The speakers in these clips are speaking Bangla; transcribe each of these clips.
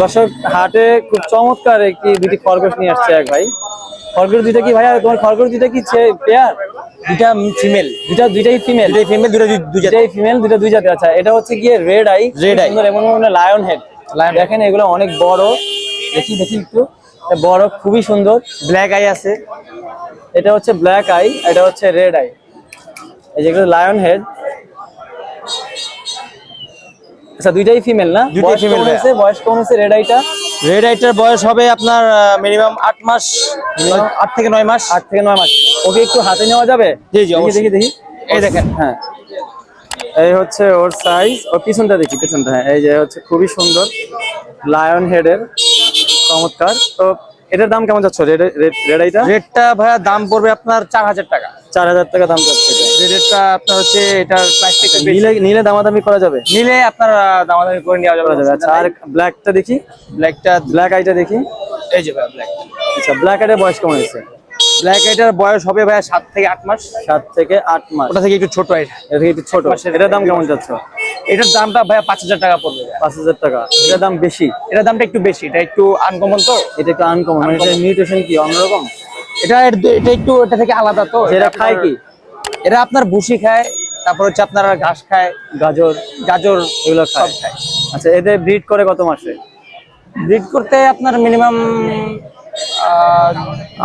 দর্শক হাটে খুব চমৎকার একটি দুটি খরগোশ নিয়ে আসছে এক ভাই। খরগোশ দুইটা কি ভাইয়া? তোমার খরগোশ দুইটা কি পেয়ার দুইটা ফিমেল দুইটা দুইটাই ফিমেল দুইটাই ফিমেল দুইটা দুই- জাতের ফিমেল দুইটা দুই জাতের। আচ্ছা এটা হচ্ছে গিয়ে রেড আই রেড আই সুন্দর এমন মানে লায়ন হেড লায়ন দেখেন এগুলো অনেক বড়। দেখি দেখি একটু। বড় খুবই সুন্দর। ব্ল্যাক আই আছে। এটা হচ্ছে ব্ল্যাক আই এটা হচ্ছে রেড আই এই যেগুলো লায়ন হেড আচ্ছা দুইটাই ফিমেল না? দুইটাই ভাইয়া। হয়েছে বয়স কেমন হয়েছে রেড আইটা রেড আইটার বয়স হবে আপনার মিনিমাম আট মাস আট থেকে নয় মাস। আট থেকে নয় মাস। ওকে একটু হাতে নেওয়া যাবে? জি, জি, দেখি দেখি এই দেখেন। হ্যাঁ। এই হচ্ছে ওর সাইজ ওর পিছনটা দেখি পিছনটা হ্যাঁ। এই যে হচ্ছে খুবই সুন্দর লায়ন হেডের চমৎকার। তো এটার দাম কেমন যাচ্ছে? রেড রেড রেড আইটা রেটটা ভাইয়া দাম পড়বে আপনার চার হাজার টাকা। চার হাজার টাকা দাম যাচ্ছে। রেটটা আপনার হচ্ছে এটার প্রাইসটা নিলে নিলে দামাদামি করা যাবে? নিলে আপনার দামাদামি করে নেওয়া যাবে। আচ্ছা আর ব্ল্যাকটা দেখি। ব্ল্যাকটা ব্ল্যাক আইটা দেখি। এই যে ব্ল্যাক। আচ্ছা ব্ল্যাক আইটার বয়স কেমন হয়েছে? ব্ল্যাক আইটার বয়স হবে ভাইয়া সাত থেকে আট মাস। সাত থেকে আট মাস। ওটা থেকে একটু ছোট এটা এটা থেকে একটু ছোট। এটার দাম কেমন যাচ্ছে? এটার দামটা ভাইয়া পাঁচ হাজার টাকা পড়বে। পাঁচ হাজার টাকা। এটার দাম বেশি? এটার দামটা একটু বেশি। এটা একটু আনকমন তো। এটা একটু আনকমন। মানে এটা নিউট্রিশন কি? অন্যরকম? এটা এটা একটু এটা থেকে আলাদা তো। এটা আপনার- খায় কি? এরা আপনার ভুসি খায় তারপর হচ্ছে আপনার ঘাস খায় গাজর। গাজর এগুলো সব খায়। আচ্ছা এদের ব্রিড করে কত মাসে? ব্রিড করতে আপনার মিনিমাম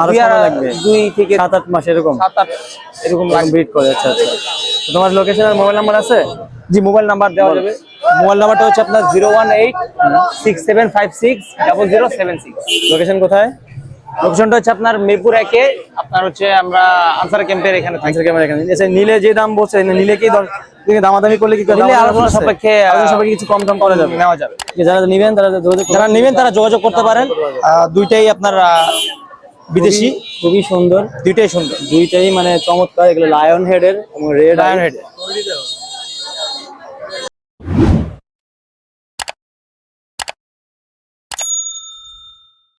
আরও সময় লাগবে? দুই থেকে সাত আট মাস এরকম? সাত আট এরকম ব্রিড করে আচ্ছা আচ্ছা। তোমার লোকেশন আর মোবাইল নাম্বার আছে? জি মোবাইল নাম্বার দেওয়া যাবে। মোবাইল নাম্বারটা হচ্ছে আপনার zero one eight six seven five six double zero seven six location কোথায়? লোকেশনটা হচ্ছে আপনার মিরপুর একে আপনার হচ্ছে আমরা আনসার ক্যাম্পের এখানে থাকি। আনসার ক্যামেরা এখানে। আচ্ছা নিলে যে দাম বলছে নিলে কি তুমি দামাদামি করলে কি নিলে দামাদামি আলোচনা? সাপেক্ষে, আলোচনা সাপেক্ষে কিছু কম দাম করা যাবে। নেওয়া যাবে। যারা নিবেন তারা যোগাযোগ যারা নেবেন তারা যোগাযোগ করতে পারেন। আহ, দুইটাই আপনার বিদেশি। খুবই- সুন্দর। দুইটাই সুন্দর। দুইটাই মানে চমৎকার এগুলো লায়ন হেডের এবং রেড Lion head এর।